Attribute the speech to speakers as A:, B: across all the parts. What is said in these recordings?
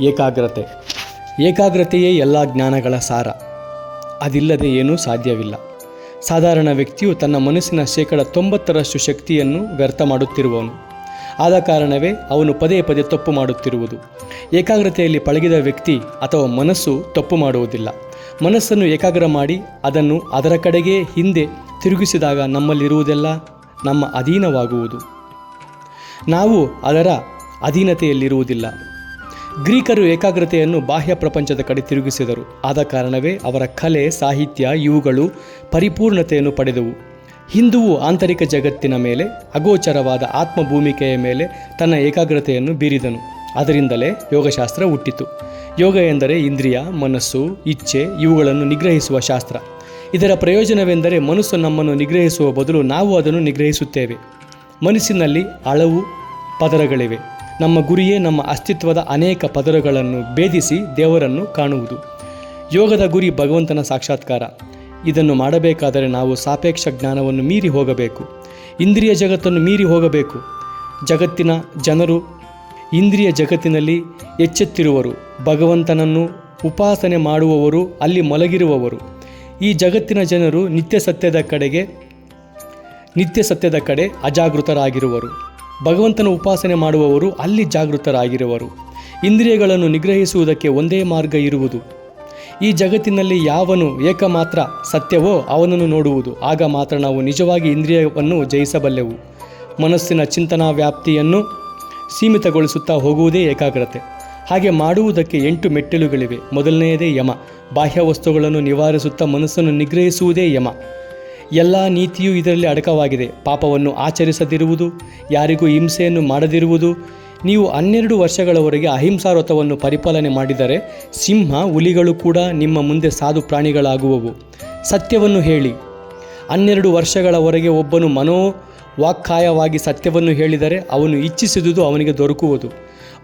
A: ಏಕಾಗ್ರತೆ. ಏಕಾಗ್ರತೆಯೇ ಎಲ್ಲ ಜ್ಞಾನಗಳ ಸಾರ. ಅದಿಲ್ಲದೆ ಏನೂ ಸಾಧ್ಯವಿಲ್ಲ. ಸಾಧಾರಣ ವ್ಯಕ್ತಿಯು ತನ್ನ ಮನಸ್ಸಿನ ಶೇಕಡ ತೊಂಬತ್ತರಷ್ಟು ಶಕ್ತಿಯನ್ನು ವ್ಯರ್ಥ ಮಾಡುತ್ತಿರುವವನು. ಆದ ಕಾರಣವೇ ಅವನು ಪದೇ ಪದೇ ತಪ್ಪು ಮಾಡುತ್ತಿರುವುದು. ಏಕಾಗ್ರತೆಯಲ್ಲಿ ಪಳಗಿದ ವ್ಯಕ್ತಿ ಅಥವಾ ಮನಸ್ಸು ತಪ್ಪು ಮಾಡುವುದಿಲ್ಲ. ಮನಸ್ಸನ್ನು ಏಕಾಗ್ರ ಮಾಡಿ ಅದನ್ನು ಅದರ ಕಡೆಗೆ ಹಿಂದೆ ತಿರುಗಿಸಿದಾಗ ನಮ್ಮಲ್ಲಿರುವುದೆಲ್ಲ ನಮ್ಮ ಅಧೀನವಾಗುವುದು. ನಾವು ಅದರ ಅಧೀನತೆಯಲ್ಲಿರುವುದಿಲ್ಲ. ಗ್ರೀಕರು ಏಕಾಗ್ರತೆಯನ್ನು ಬಾಹ್ಯ ಪ್ರಪಂಚದ ಕಡೆ ತಿರುಗಿಸಿದರು. ಆದ ಕಾರಣವೇ ಅವರ ಕಲೆ, ಸಾಹಿತ್ಯ, ಇವುಗಳು ಪರಿಪೂರ್ಣತೆಯನ್ನು ಪಡೆದವು. ಹಿಂದುವು ಆಂತರಿಕ ಜಗತ್ತಿನ ಮೇಲೆ, ಅಗೋಚರವಾದ ಆತ್ಮಭೂಮಿಕೆಯ ಮೇಲೆ ತನ್ನ ಏಕಾಗ್ರತೆಯನ್ನು ಬೀರಿದನು. ಅದರಿಂದಲೇ ಯೋಗಶಾಸ್ತ್ರ ಹುಟ್ಟಿತು. ಯೋಗ ಎಂದರೆ ಇಂದ್ರಿಯ, ಮನಸ್ಸು, ಇಚ್ಛೆ, ಇವುಗಳನ್ನು ನಿಗ್ರಹಿಸುವ ಶಾಸ್ತ್ರ. ಇದರ ಪ್ರಯೋಜನವೆಂದರೆ ಮನಸ್ಸು ನಮ್ಮನ್ನು ನಿಗ್ರಹಿಸುವ ಬದಲು ನಾವು ಅದನ್ನು ನಿಗ್ರಹಿಸುತ್ತೇವೆ. ಮನಸ್ಸಿನಲ್ಲಿ ಅಳವು, ಪದರಗಳಿವೆ. ನಮ್ಮ ಗುರಿಯೇ ನಮ್ಮ ಅಸ್ತಿತ್ವದ ಅನೇಕ ಪದರಗಳನ್ನು ಭೇದಿಸಿ ದೇವರನ್ನು ಕಾಣುವುದು. ಯೋಗದ ಗುರಿ ಭಗವಂತನ ಸಾಕ್ಷಾತ್ಕಾರ. ಇದನ್ನು ಮಾಡಬೇಕಾದರೆ ನಾವು ಸಾಪೇಕ್ಷ ಜ್ಞಾನವನ್ನು ಮೀರಿ ಹೋಗಬೇಕು. ಇಂದ್ರಿಯ ಜಗತ್ತನ್ನು ಮೀರಿ ಹೋಗಬೇಕು. ಜಗತ್ತಿನ ಜನರು ಇಂದ್ರಿಯ ಜಗತ್ತಿನಲ್ಲಿ ಎಚ್ಚೆತ್ತಿರುವರು. ಭಗವಂತನನ್ನು ಉಪಾಸನೆ ಮಾಡುವವರು ಅಲ್ಲಿ ಮಲಗಿರುವವರು. ಈ ಜಗತ್ತಿನ ಜನರು ನಿತ್ಯ ಸತ್ಯದ ಕಡೆಗೆ ನಿತ್ಯ ಸತ್ಯದ ಕಡೆ ಅಜಾಗೃತರಾಗಿರುವರು. ಭಗವಂತನ ಉಪಾಸನೆ ಮಾಡುವವರು ಅಲ್ಲಿ ಜಾಗೃತರಾಗಿರುವರು. ಇಂದ್ರಿಯಗಳನ್ನು ನಿಗ್ರಹಿಸುವುದಕ್ಕೆ ಒಂದೇ ಮಾರ್ಗ ಇರುವುದು. ಈ ಜಗತ್ತಿನಲ್ಲಿ ಯಾವನು ಏಕಮಾತ್ರ ಸತ್ಯವೋ ಅವನನ್ನು ನೋಡುವುದು. ಆಗ ಮಾತ್ರ ನಾವು ನಿಜವಾಗಿ ಇಂದ್ರಿಯವನ್ನು ಜಯಿಸಬಲ್ಲೆವು. ಮನಸ್ಸಿನ ಚಿಂತನಾ ವ್ಯಾಪ್ತಿಯನ್ನು ಸೀಮಿತಗೊಳಿಸುತ್ತಾ ಹೋಗುವುದೇ ಏಕಾಗ್ರತೆ. ಹಾಗೆ ಮಾಡುವುದಕ್ಕೆ ಎಂಟು ಮೆಟ್ಟಿಲುಗಳಿವೆ. ಮೊದಲನೆಯದೇ ಯಮ. ಬಾಹ್ಯ ವಸ್ತುಗಳನ್ನು ನಿವಾರಿಸುತ್ತಾ ಮನಸ್ಸನ್ನು ನಿಗ್ರಹಿಸುವುದೇ ಯಮ. ಎಲ್ಲ ನೀತಿಯೂ ಇದರಲ್ಲಿ ಅಡಕವಾಗಿದೆ. ಪಾಪವನ್ನು ಆಚರಿಸದಿರುವುದು, ಯಾರಿಗೂ ಹಿಂಸೆಯನ್ನು ಮಾಡದಿರುವುದು, ನೀವು ಹನ್ನೆರಡು ವರ್ಷಗಳವರೆಗೆ ಅಹಿಂಸಾ ವ್ರತವನ್ನು ಪರಿಪಾಲನೆ ಮಾಡಿದರೆ ಸಿಂಹ ಹುಲಿಗಳು ಕೂಡ ನಿಮ್ಮ ಮುಂದೆ ಸಾಧು ಪ್ರಾಣಿಗಳಾಗುವವು. ಸತ್ಯವನ್ನು ಹೇಳಿ. ಹನ್ನೆರಡು ವರ್ಷಗಳವರೆಗೆ ಒಬ್ಬನು ಮನೋ ವಾಕ್ಕಾಯವಾಗಿ ಸತ್ಯವನ್ನು ಹೇಳಿದರೆ ಅವನು ಇಚ್ಛಿಸಿದುದು ಅವನಿಗೆ ದೊರಕುವುದು.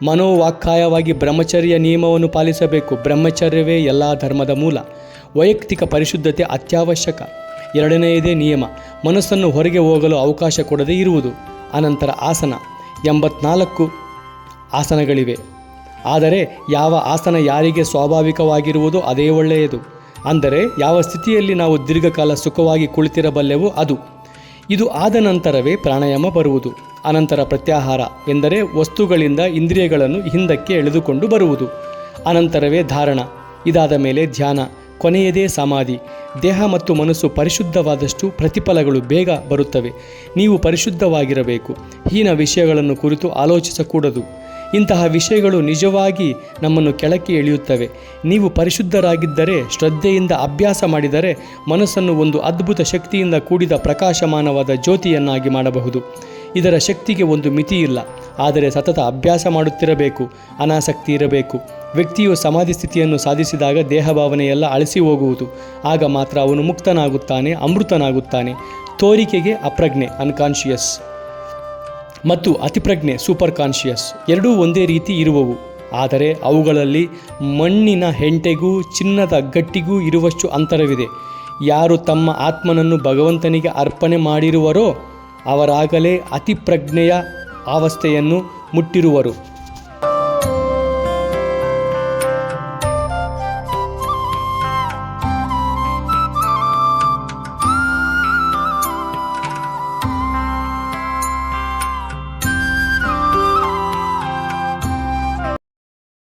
A: ಮನೋವಾಕ್ಕಾಯವಾಗಿ ಬ್ರಹ್ಮಚರ್ಯ ನಿಯಮವನ್ನು ಪಾಲಿಸಬೇಕು. ಬ್ರಹ್ಮಚರ್ಯವೇ ಎಲ್ಲ ಧರ್ಮದ ಮೂಲ. ವೈಯಕ್ತಿಕ ಪರಿಶುದ್ಧತೆ ಅತ್ಯವಶ್ಯಕ. ಎರಡನೆಯದೇ ನಿಯಮ. ಮನಸ್ಸನ್ನು ಹೊರಗೆ ಹೋಗಲು ಅವಕಾಶ ಕೊಡದೇ ಇರುವುದು. ಅನಂತರ ಆಸನ. ಎಂಬತ್ನಾಲ್ಕು ಆಸನಗಳಿವೆ. ಆದರೆ ಯಾವ ಆಸನ ಯಾರಿಗೆ ಸ್ವಾಭಾವಿಕವಾಗಿರುವುದು ಅದೇ ಒಳ್ಳೆಯದು. ಅಂದರೆ ಯಾವ ಸ್ಥಿತಿಯಲ್ಲಿ ನಾವು ದೀರ್ಘಕಾಲ ಸುಖವಾಗಿ ಕುಳಿತಿರಬಲ್ಲೆವೋ ಅದು. ಇದು ಆದ ನಂತರವೇ ಪ್ರಾಣಾಯಾಮ ಬರುವುದು. ಅನಂತರ ಪ್ರತ್ಯಾಹಾರ, ಎಂದರೆ ವಸ್ತುಗಳಿಂದ ಇಂದ್ರಿಯಗಳನ್ನು ಹಿಂದಕ್ಕೆ ಎಳೆದುಕೊಂಡು ಬರುವುದು. ಅನಂತರವೇ ಧಾರಣ. ಇದಾದ ಮೇಲೆ ಧ್ಯಾನ. ಕೊನೆಯದೇ ಸಮಾಧಿ. ದೇಹ ಮತ್ತು ಮನಸ್ಸು ಪರಿಶುದ್ಧವಾದಷ್ಟು ಪ್ರತಿಫಲಗಳು ಬೇಗ ಬರುತ್ತವೆ. ನೀವು ಪರಿಶುದ್ಧವಾಗಿರಬೇಕು. ಹೀನ ವಿಷಯಗಳನ್ನು ಕುರಿತು ಆಲೋಚಿಸಕೂಡದು. ಇಂತಹ ವಿಷಯಗಳು ನಿಜವಾಗಿ ನಮ್ಮನ್ನು ಕೆಳಕ್ಕೆ ಎಳೆಯುತ್ತವೆ. ನೀವು ಪರಿಶುದ್ಧರಾಗಿದ್ದರೆ, ಶ್ರದ್ಧೆಯಿಂದ ಅಭ್ಯಾಸ ಮಾಡಿದರೆ, ಮನಸ್ಸನ್ನು ಒಂದು ಅದ್ಭುತ ಶಕ್ತಿಯಿಂದ ಕೂಡಿದ ಪ್ರಕಾಶಮಾನವಾದ ಜ್ಯೋತಿಯನ್ನಾಗಿ ಮಾಡಬಹುದು. ಇದರ ಶಕ್ತಿಗೆ ಒಂದು ಮಿತಿಯಿಲ್ಲ. ಆದರೆ ಸತತ ಅಭ್ಯಾಸ ಮಾಡುತ್ತಿರಬೇಕು, ಅನಾಸಕ್ತಿ ಇರಬೇಕು. ವ್ಯಕ್ತಿಯು ಸಮಾಧಿ ಸ್ಥಿತಿಯನ್ನು ಸಾಧಿಸಿದಾಗ ದೇಹಭಾವನೆಯೆಲ್ಲ ಅಳಿಸಿ ಹೋಗುವುದು. ಆಗ ಮಾತ್ರ ಅವನು ಮುಕ್ತನಾಗುತ್ತಾನೆ, ಅಮೃತನಾಗುತ್ತಾನೆ. ತೋರಿಕೆಗೆ ಅಪ್ರಜ್ಞೆ ಅನ್ಕಾನ್ಷಿಯಸ್ ಮತ್ತು ಅತಿಪ್ರಜ್ಞೆ ಸೂಪರ್ ಕಾನ್ಷಿಯಸ್ ಎರಡೂ ಒಂದೇ ರೀತಿ ಇರುವವು. ಆದರೆ ಅವುಗಳಲ್ಲಿ ಮಣ್ಣಿನ ಹೆಂಟೆಗೂ, ಚಿನ್ನದ ಗಟ್ಟಿಗೂ ಇರುವಷ್ಟು ಅಂತರವಿದೆ. ಯಾರು ತಮ್ಮ ಆತ್ಮನನ್ನು ಭಗವಂತನಿಗೆ ಅರ್ಪಣೆ ಮಾಡಿರುವರೋ, ಅವರಾಗಲೇ ಅತಿಪ್ರಜ್ಞೆಯ ಅವಸ್ಥೆಯನ್ನು ಮುಟ್ಟಿರುವರು.